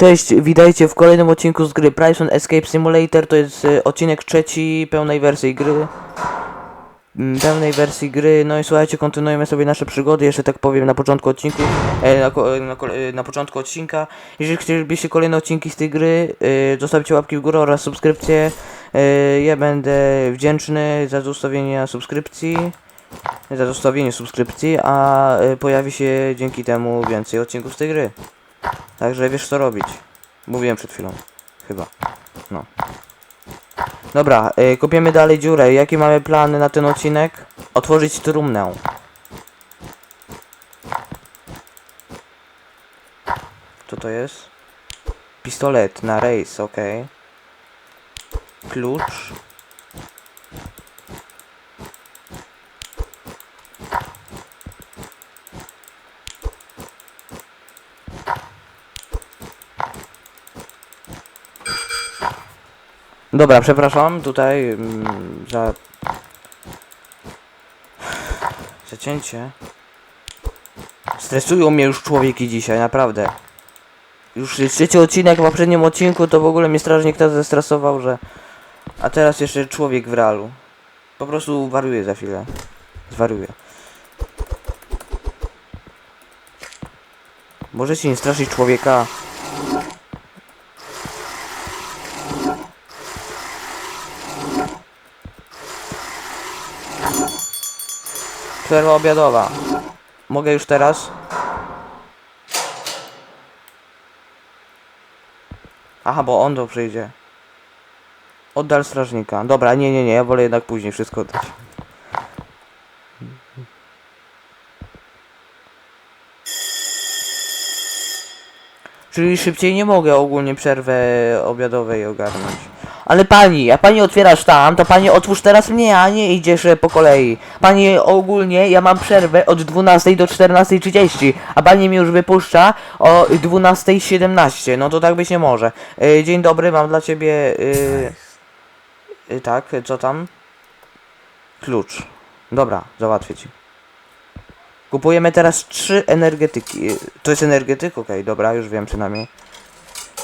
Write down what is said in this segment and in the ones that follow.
Cześć, witajcie w kolejnym odcinku z gry Prison Escape Simulator. To jest e, odcinek trzeci pełnej wersji gry. Mm, Pełnej wersji gry. No i słuchajcie, kontynuujemy sobie nasze przygody. Jeszcze tak powiem na początku odcinku. E, na, e, na, e, na początku odcinka. Jeżeli chcielibyście kolejne odcinki z tej gry, e, zostawcie łapki w górę oraz subskrypcję. E, ja będę wdzięczny za zostawienie subskrypcji. Za zostawienie subskrypcji, a pojawi się dzięki temu więcej odcinków z tej gry. Także wiesz co robić. Mówiłem przed chwilą. Chyba. No. Dobra, y, kopiemy dalej dziurę. Jakie mamy plany na ten odcinek? Otworzyć trumnę. Co to jest? Pistolet na rejs, okej. Klucz. Dobra, przepraszam tutaj mm, za zacięcie. Stresują mnie już człowieki dzisiaj, naprawdę. Już trzeci odcinek w poprzednim odcinku to w ogóle mnie strażnik tak zestresował, że... A teraz jeszcze człowiek w realu. Po prostu wariuje za chwilę. Zwariuje. Możecie nie straszyć człowieka. Przerwa obiadowa. Mogę już teraz? Aha, bo on to przyjdzie. Oddal strażnika. Dobra, nie, nie, nie, ja wolę jednak później wszystko oddać. Czyli szybciej nie mogę ogólnie przerwę obiadowej ogarnąć. Ale pani, jak pani otwierasz tam, to pani otwórz teraz mnie, a nie idziesz e, po kolei. Pani ogólnie, ja mam przerwę od 12 do 14.30, a pani mnie już wypuszcza o 12.17. No to tak być nie może. E, dzień dobry, mam dla ciebie... e, e, tak, co tam? Klucz. Dobra, załatwię ci. Kupujemy teraz trzy energetyki. To jest energetyk? Okej, dobra, już wiem przynajmniej.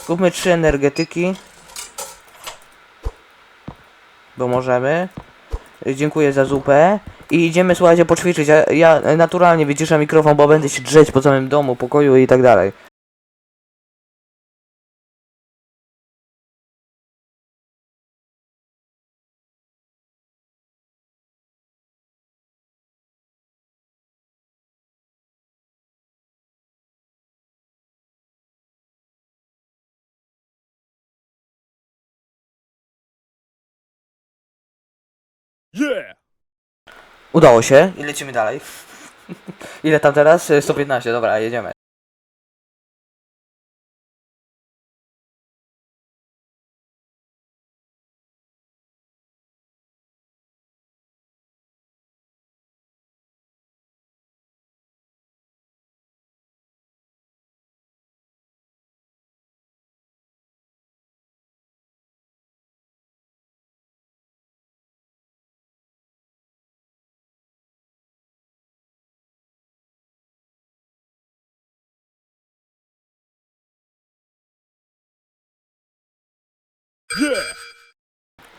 Kupmy trzy energetyki. Bo możemy. Dziękuję za zupę. I idziemy, słuchajcie, poćwiczyć. Ja, ja naturalnie wyciszę mikrofon, bo będę się drzeć po całym domu, pokoju i tak dalej. Yeah! Udało się. I lecimy dalej. Ile tam teraz? Y, 115, dobra, jedziemy.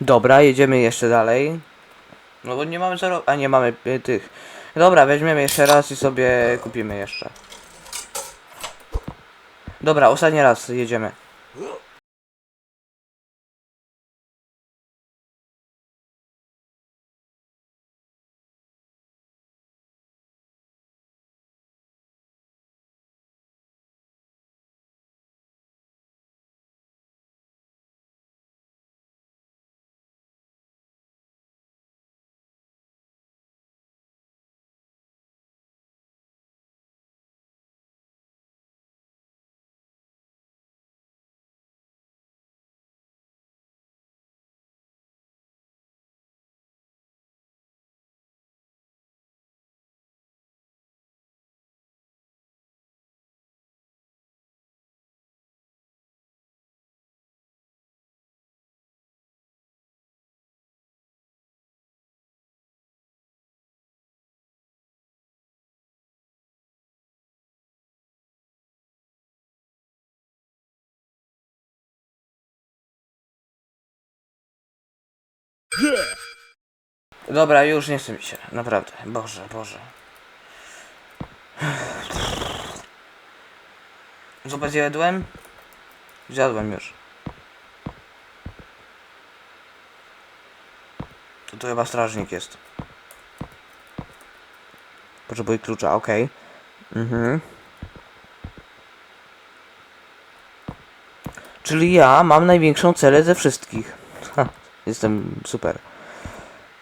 Dobra, jedziemy jeszcze dalej. No bo nie mamy zero... A nie mamy y, tych. Dobra, weźmiemy jeszcze raz i sobie kupimy jeszcze. Dobra, ostatni raz jedziemy. Dobra, już nie chce mi się, naprawdę. Boże, Boże. Zupę zjadłem? Zjadłem już. To tu chyba strażnik jest. Potrzebuję klucza, okej. Mhm. Czyli ja mam największą celę ze wszystkich. Jestem super.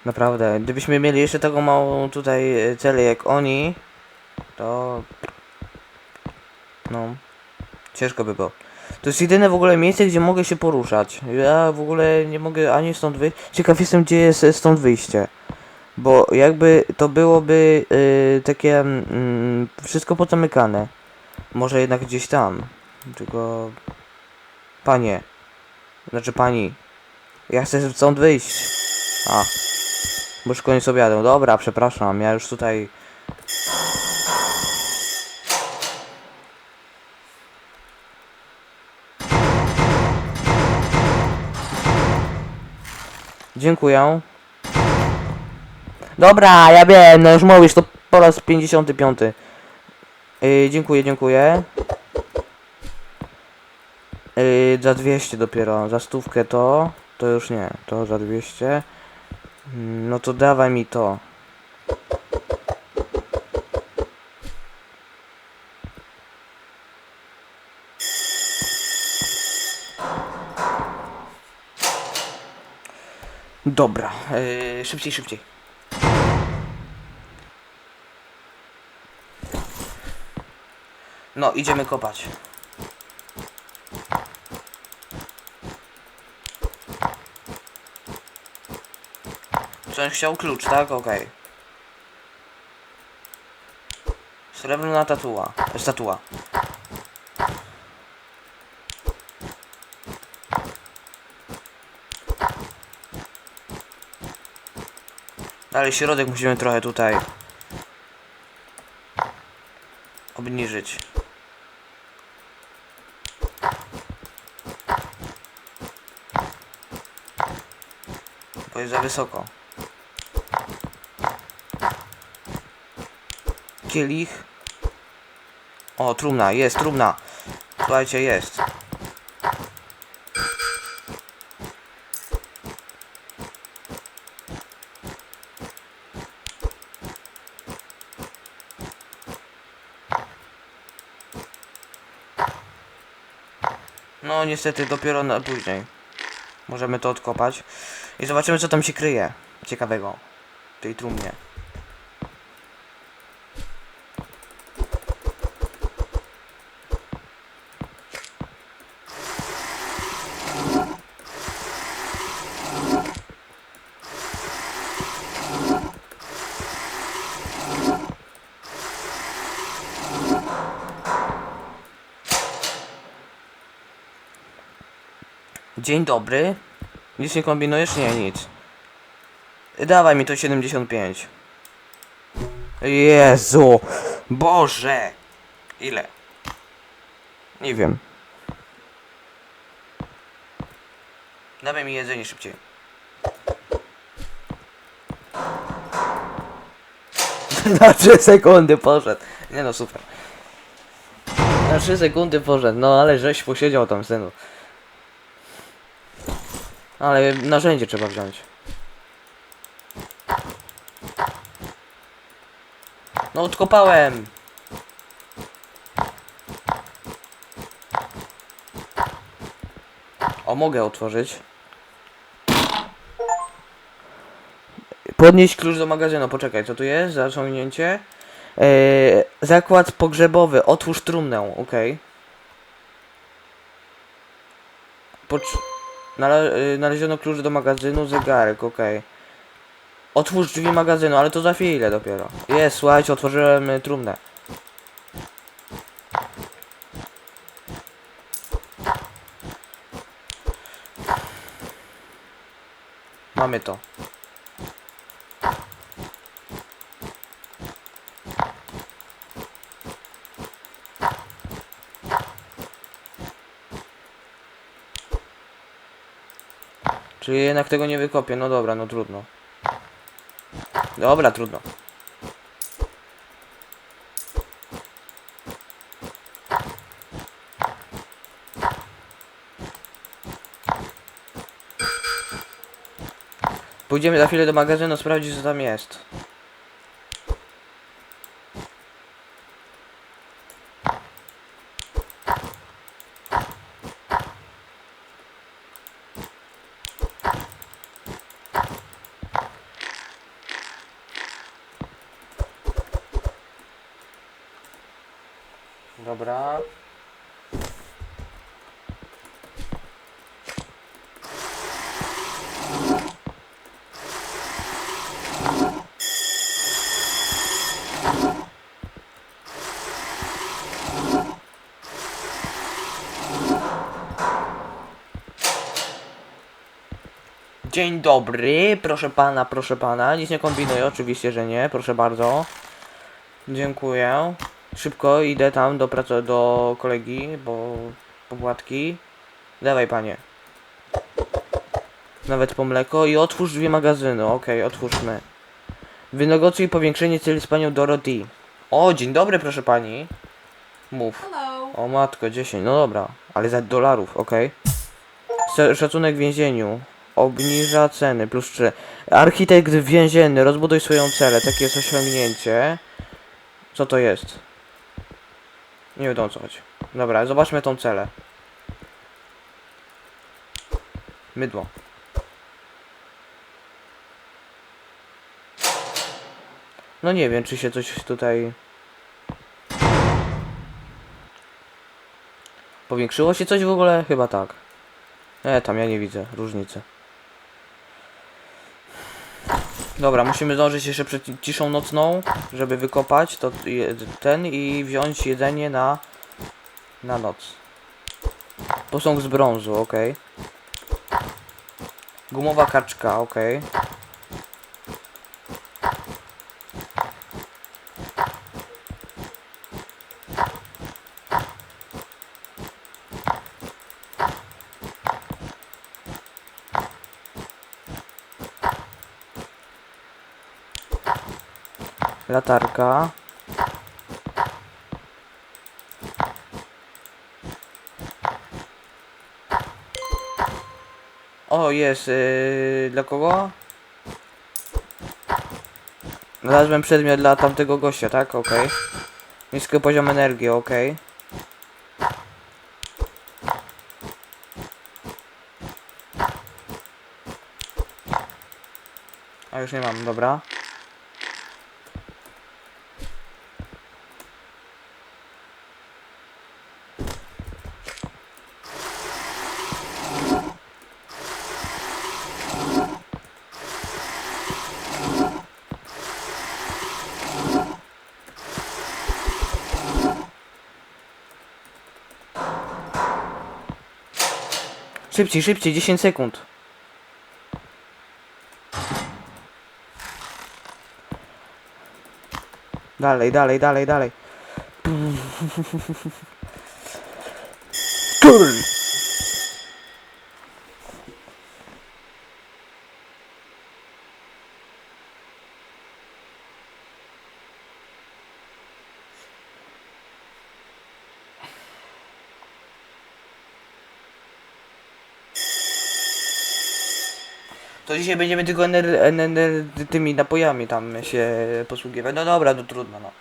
Naprawdę, gdybyśmy mieli jeszcze taką małą tutaj e, celę jak oni, to... No... Ciężko by było. To jest jedyne w ogóle miejsce, gdzie mogę się poruszać. Ja w ogóle nie mogę ani stąd wyjść. Ciekaw jestem, gdzie jest e, stąd wyjście. Bo jakby to byłoby y, takie mm, wszystko pozamykane. Może jednak gdzieś tam. Tylko... Panie. Znaczy pani. Ja chcę stąd wyjść. A. Bo już koniec obiadu. Dobra, przepraszam, ja już tutaj... Dziękuję. Dobra, ja wiem, no już mówisz, to po raz 55. Yy, dziękuję, dziękuję. Yy, za 200 dopiero, za stówkę to, to już nie, to za 200. Mm, No to dawaj mi to. Dobra, yy, szybciej, szybciej. No, idziemy kopać. On chciał klucz, tak? Okej. Srebrna tatua. Statua. Dalej środek musimy trochę tutaj obniżyć. Bo jest za wysoko. Kielich. O, trumna, jest trumna. Słuchajcie, jest. No niestety dopiero na później. Możemy to odkopać. I zobaczymy co tam się kryje. Ciekawego. W tej trumnie. Dzień dobry. Nic nie kombinujesz? Nie, nic. Dawaj mi to 75. Jezu! Boże! Ile? Nie wiem. Dawaj mi jedzenie szybciej. Na 3 sekundy poszedł. Nie no, super. Na 3 sekundy poszedł, no ale żeś posiedział tam synu. Ale narzędzie trzeba wziąć. No odkopałem! O, mogę otworzyć. Podnieść klucz do magazynu, poczekaj, co tu jest? Zaciągnięcie. Eee, zakład pogrzebowy, otwórz trumnę, okej. Pocz... Nale y, klucz do magazynu, zegarek, okej. Otwórz drzwi magazynu, ale to za chwilę dopiero. Jest, słuchajcie, otworzyłem y, trumnę. Mamy to. Czyli jednak tego nie wykopię. No dobra, no trudno. Dobra, trudno. Pójdziemy za chwilę do magazynu sprawdzić co tam jest. Dobra. Dzień dobry, proszę pana, proszę pana. Nic nie kombinuję, oczywiście, że nie, proszę bardzo. Dziękuję. Szybko idę tam do pracy do kolegi, bo popłatki. Dawaj panie. Nawet po mleko i otwórz dwie magazyny. Okej, otwórzmy. Wynegocjuj powiększenie celi z panią Dorothy. O, dzień dobry, proszę pani. Mów. Hello. O matko, 10, no dobra, ale za dolarów, okej. Okay. Szacunek w więzieniu. Obniża ceny, plus 3. Architekt więzienny, rozbuduj swoją celę, takie jest osiągnięcie. Co to jest? Nie wiadomo co chodzi. Dobra, zobaczmy tą celę. Mydło. No nie wiem, czy się coś tutaj... Powiększyło się coś w ogóle? Chyba tak. E, tam ja nie widzę różnicy. Dobra, musimy zdążyć jeszcze przed ciszą nocną, żeby wykopać to ten i wziąć jedzenie na na noc. Posąg z brązu, ok. Gumowa kaczka, ok. Latarka. O, jest. Yy, dla kogo? Znalazłem przedmiot dla tamtego gościa, tak? Okej. Niski poziom energii, okej. A już nie mam, dobra. Szybciej, szybciej, 10 sekund. Dalej, dalej, dalej, dalej. To dzisiaj będziemy tylko ener, ener, tymi napojami tam się posługiwać. No dobra, to trudno, no.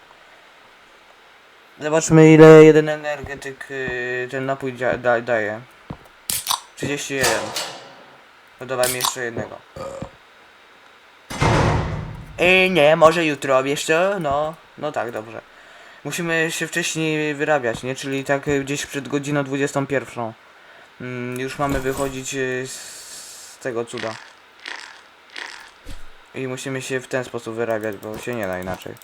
Zobaczmy ile jeden energetyk y, ten napój da, daje. 31. Dodawaj mi jeszcze jednego. Ej, nie, może jutro, wiesz co? No, no tak, dobrze. Musimy się wcześniej wyrabiać, nie? Czyli tak gdzieś przed godziną 21. Mm, już mamy wychodzić y, z tego cuda. I musimy się w ten sposób wyrabiać, bo się nie da inaczej.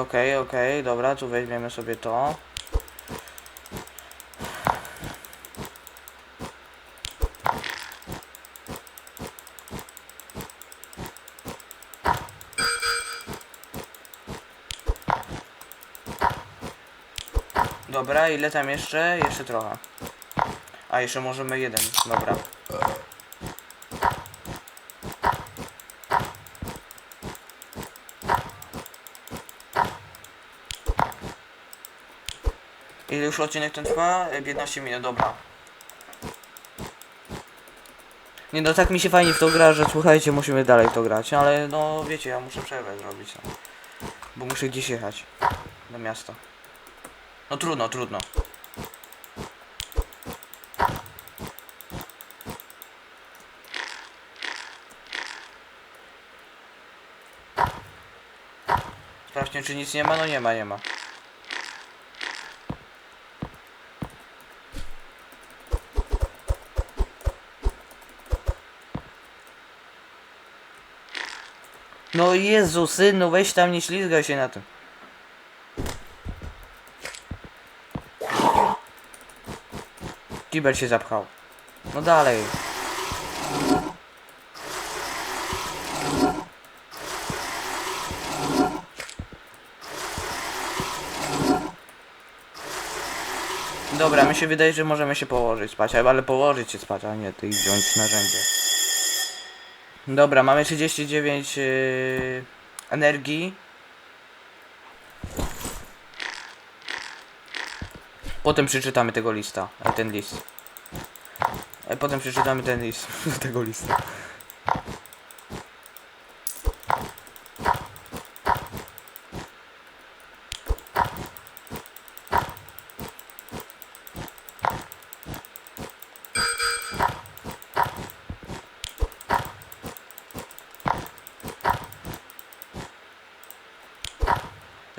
Okej, okej, dobra, tu weźmiemy sobie to. Dobra, ile tam jeszcze? Jeszcze trochę. A, jeszcze możemy jeden. Dobra. Ile już odcinek ten trwa? E, 15 minut, dobra. Nie no, tak mi się fajnie w to gra, że słuchajcie, musimy dalej to grać, ale no wiecie, ja muszę przerwę zrobić. No. Bo muszę gdzieś jechać. Do miasta. No trudno, trudno. Sprawdźmy, czy nic nie ma. No nie ma, nie ma. No Jezu, synu, weź tam, nie ślizgaj się na tym. Kibel się zapchał. No dalej. Dobra, mi się wydaje, że możemy się położyć spać, ale położyć się spać, a nie ty wziąć narzędzie. Dobra, mamy 39 yy, energii. Potem przeczytamy tego lista, e, ten list. E, Potem przeczytamy ten list tego lista.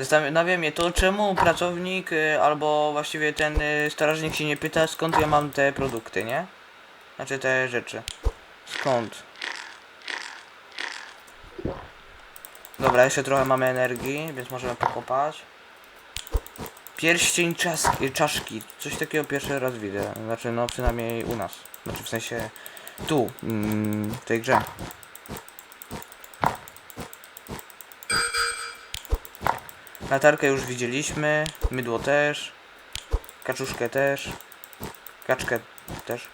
Zastanawia mnie to, czemu pracownik y, albo właściwie ten y, strażnik się nie pyta, skąd ja mam te produkty, nie? Znaczy te rzeczy. Skąd? Dobra, jeszcze trochę mamy energii, więc możemy pokopać. Pierścień czaski, czaszki. Coś takiego pierwszy raz widzę. Znaczy, no przynajmniej u nas. Znaczy w sensie tu, mm, w tej grze. Latarkę już widzieliśmy, mydło też, kaczuszkę też, kaczkę też.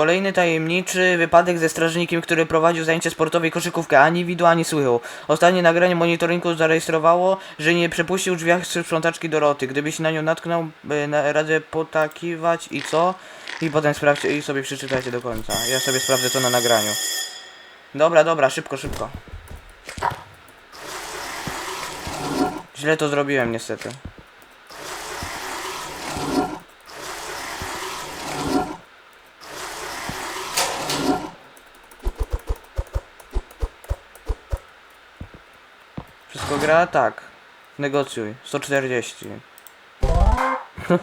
Kolejny tajemniczy wypadek ze strażnikiem, który prowadził zajęcie sportowe i koszykówkę. Ani widu, ani słychu. Ostatnie nagranie monitoringu zarejestrowało, że nie przepuścił drzwiach sprzątaczki Doroty. Gdybyś na nią natknął, na radzę potakiwać i co? I potem sprawdźcie i sobie przeczytajcie do końca. Ja sobie sprawdzę to na nagraniu. Dobra, dobra, szybko, szybko. Źle to zrobiłem niestety. Wszystko gra? Tak. Negocjuj. 140.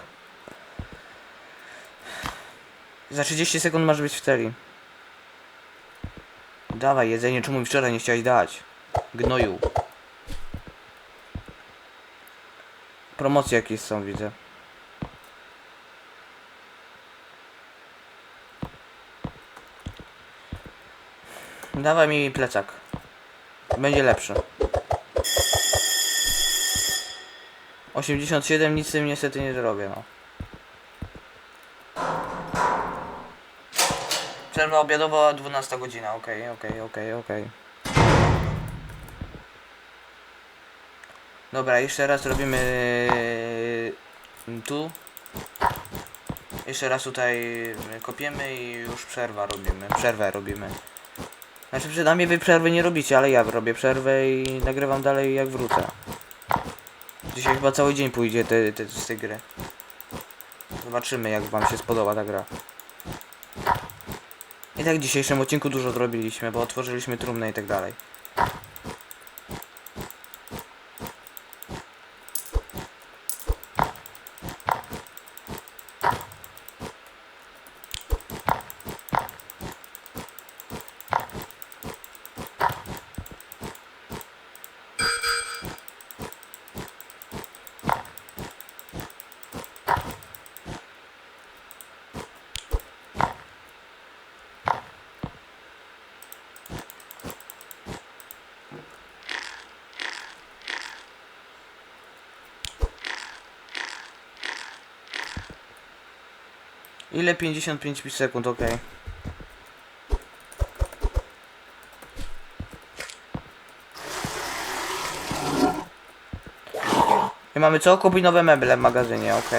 Za 30 sekund masz być w celi. Dawaj jedzenie, czemu mi wczoraj nie chciałeś dać? Gnoju. Promocje jakieś są, widzę. Dawaj mi plecak. Będzie lepszy. 87 nic z tym niestety nie zrobię, no. Przerwa obiadowa 12 godzina, okej, okej, okej, okej. Dobra, jeszcze raz robimy tu. Jeszcze raz tutaj kopiemy i już przerwa robimy. Przerwę robimy. Znaczy przynajmniej wy przerwy nie robicie, ale ja robię przerwę i nagrywam dalej jak wrócę. Dzisiaj chyba cały dzień pójdzie te, te, z tej gry. Zobaczymy jak wam się spodoba ta gra. I tak w dzisiejszym odcinku dużo zrobiliśmy, bo otworzyliśmy trumnę i tak dalej. 55 sekund, ok. I mamy co? Kombinowe meble w magazynie, ok.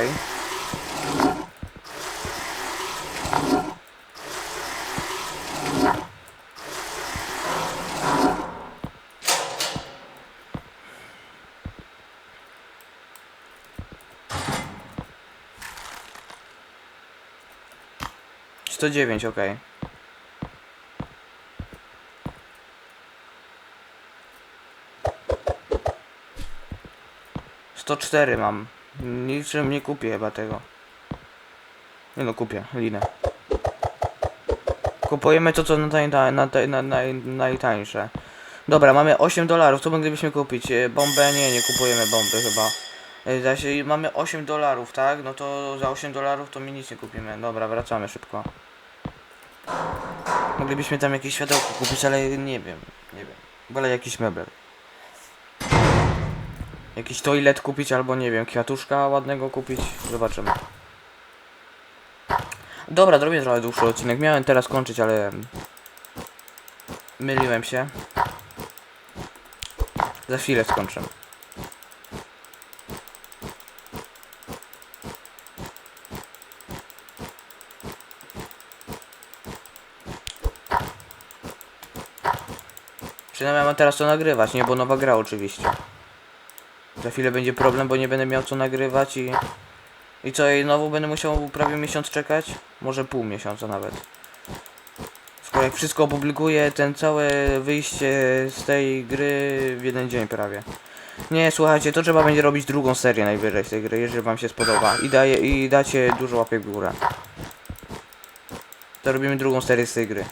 29, ok. Sto cztery mam. Niczym nie kupię chyba tego. Nie no, kupię linę. Kupujemy to, co na, na, najtańsze. Dobra, mamy 8 dolarów, co moglibyśmy kupić? E, bombę? Nie, nie kupujemy bomby chyba. Jeśli mamy 8 dolarów, tak? No to za 8 dolarów to mi nic nie kupimy. Dobra, wracamy szybko. Moglibyśmy tam jakieś światełko kupić, ale nie wiem, nie wiem. Wolę jakiś mebel. Jakiś toilet kupić albo nie wiem, kwiatuszka ładnego kupić. Zobaczymy. Dobra, zrobię trochę dłuższy odcinek. Miałem teraz kończyć, ale... Myliłem się. Za chwilę skończę. Przynajmniej mam teraz co nagrywać, nie? Bo nowa gra oczywiście. Za chwilę będzie problem, bo nie będę miał co nagrywać i... I co, i znowu będę musiał prawie miesiąc czekać? Może pół miesiąca nawet. Skoro jak wszystko opublikuję, ten całe wyjście z tej gry w jeden dzień prawie. Nie, słuchajcie, to trzeba będzie robić drugą serię najwyżej z tej gry, jeżeli wam się spodoba. I, daje, i dacie dużo łapek w górę. To robimy drugą serię z tej gry.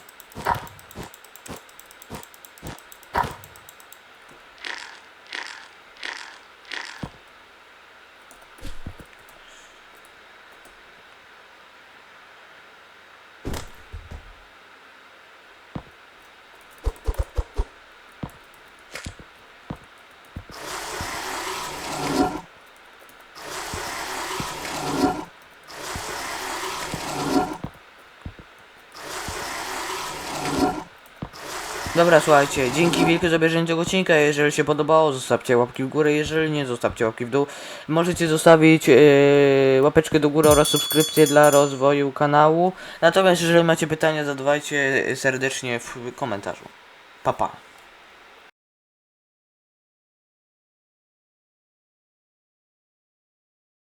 Dobra, słuchajcie, dzięki wielkie za obejrzenie tego odcinka. Jeżeli się podobało, zostawcie łapki w górę. Jeżeli nie, zostawcie łapki w dół. Możecie zostawić e, łapeczkę do góry oraz subskrypcję dla rozwoju kanału. Natomiast jeżeli macie pytania, zadawajcie serdecznie w komentarzu. Pa, pa.